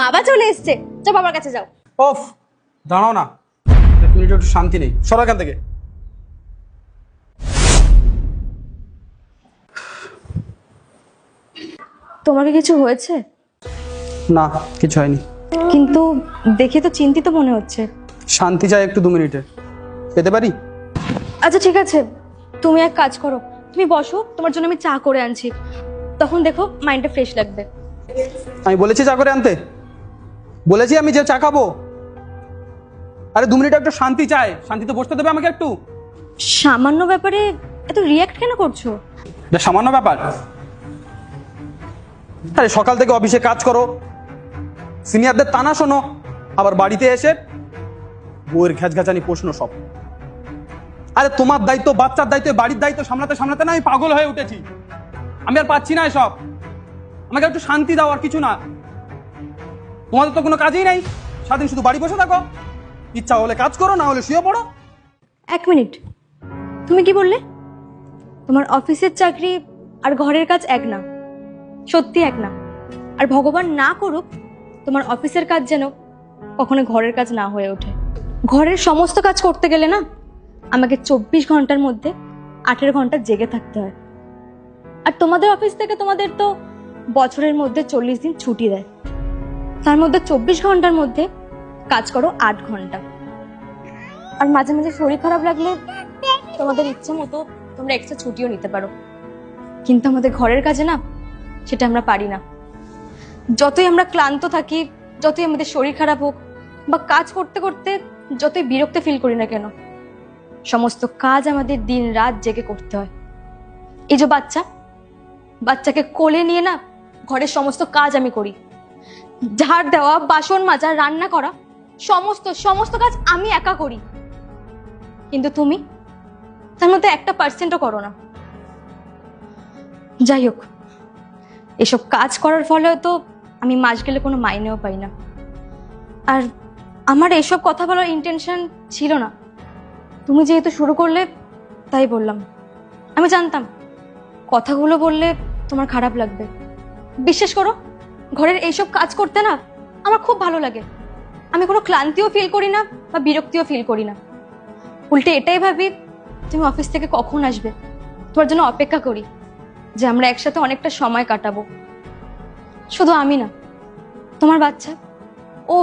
বাবা চলে এসছে। যাও বাবার কাছে যাও। অফ দাঁড়াও না। এক মিনিট একটু শান্তি নেই। সরো এখান থেকে। তোমার কি কিছু হয়েছে? না কিছু হয়নি। কিন্তু দেখে তো চিন্তিত মনে হচ্ছে। শান্তি চাই একটু দু মিনিটে। পেতে পারি? আচ্ছা ঠিক আছে। তুমি এক কাজ করো। তুমি বসো তোমার জন্য আমি চা করে আনছি। তখন দেখো মাইন্ডটা ফ্রেশ লাগবে। আমি বলেছি চা করে আনতে। বলেছি আমি যে চা খাব। আরে দু মিনিট একটু শান্তি চাই। শান্তিতে বসতে দেবে আমাকে একটু। সামান্য ব্যাপারে এত রিয়াক্ট কেন করছ? এটা সামান্য ব্যাপার। আরে সকাল থেকে অফিসে কাজ করো। সিনিয়রদের তানা শোনো। আবার বাড়িতে এসে বউয়ের ঘ্যাচঘ্যাচানি প্রশ্ন সব। আরে তোমার দায়িত্ব বাচ্চার দায়িত্ব বাড়ির দায়িত্ব সামলাতে সামলাতে না আমি পাগল হয়ে উঠেছি। আমি আর পাচ্ছি না এসব। আমাকে একটু শান্তি দাও আর কিছু না। তোমাদের তো কোনো কাজই নাই। সারাদিন শুধু বাড়ি বসে থাকো। ইচ্ছা হলে কাজ করো, না হলে শুয়ে পড়ো। এক মিনিট। তুমি কি বললে? তোমার অফিসের চাকরি আর ঘরের কাজ এক না। সত্যি এক না। আর ভগবান না করুক, তোমার অফিসের কাজ যেন কখনো ঘরের কাজ না হয়ে ওঠে। ঘরের সমস্ত কাজ করতে গেলে না, আমাকে চব্বিশ ঘণ্টার মধ্যে আঠেরো ঘণ্টা জেগে থাকতে হয়। আর তোমাদের অফিস থেকে তোমাদের তো বছরের মধ্যে চল্লিশ দিন ছুটি দেয়। তার মধ্যে চব্বিশ ঘণ্টার মধ্যে কাজ করো আট ঘণ্টা। আর মাঝে মাঝে শরীর খারাপ লাগলে তোমাদের ইচ্ছে মতো তোমরা এক্সট্রা ছুটিও নিতে পারো। কিন্তু আমাদের ঘরের কাজে না সেটা আমরা পারি না। যতই আমরা ক্লান্ত থাকি, যতই আমাদের শরীর খারাপ হোক, বা কাজ করতে করতে যতই বিরক্ত ফিল করি না কেন, সমস্ত কাজ আমাদের দিন রাত জেগে করতে হয়। এই যে বাচ্চা, বাচ্চাকে কোলে নিয়ে না ঘরের সমস্ত কাজ আমি করি। ঝাড় দেওয়া, বাসন মাজা, রান্না করা, সমস্ত সমস্ত কাজ আমি একা করি। কিন্তু তুমি? তার মধ্যে একটা পার্সেন্টও করো না। যাই হোক, এসব কাজ করার ফলে তো আমি মাস গেলে কোনো মাইনেও পাই না। আর আমার এসব কথা বলার ইন্টেনশন ছিল না। তুমি যেহেতু শুরু করলে, তাই বললাম। আমি জানতাম, কথাগুলো বললে তোমার খারাপ লাগবে। বিশ্বাস করো, ঘরের এইসব কাজ করতে না আমার খুব ভালো লাগে। আমি কোনো ক্লান্তিও ফিল করি না বা বিরক্তিও ফিল করি না। উল্টে এটাই ভাবি, তুমি অফিস থেকে কখন আসবে? তোমার জন্য অপেক্ষা করি যে আমরা একসাথে অনেকটা সময় কাটাবো। শুধু আমি না, তোমার বাচ্চা ও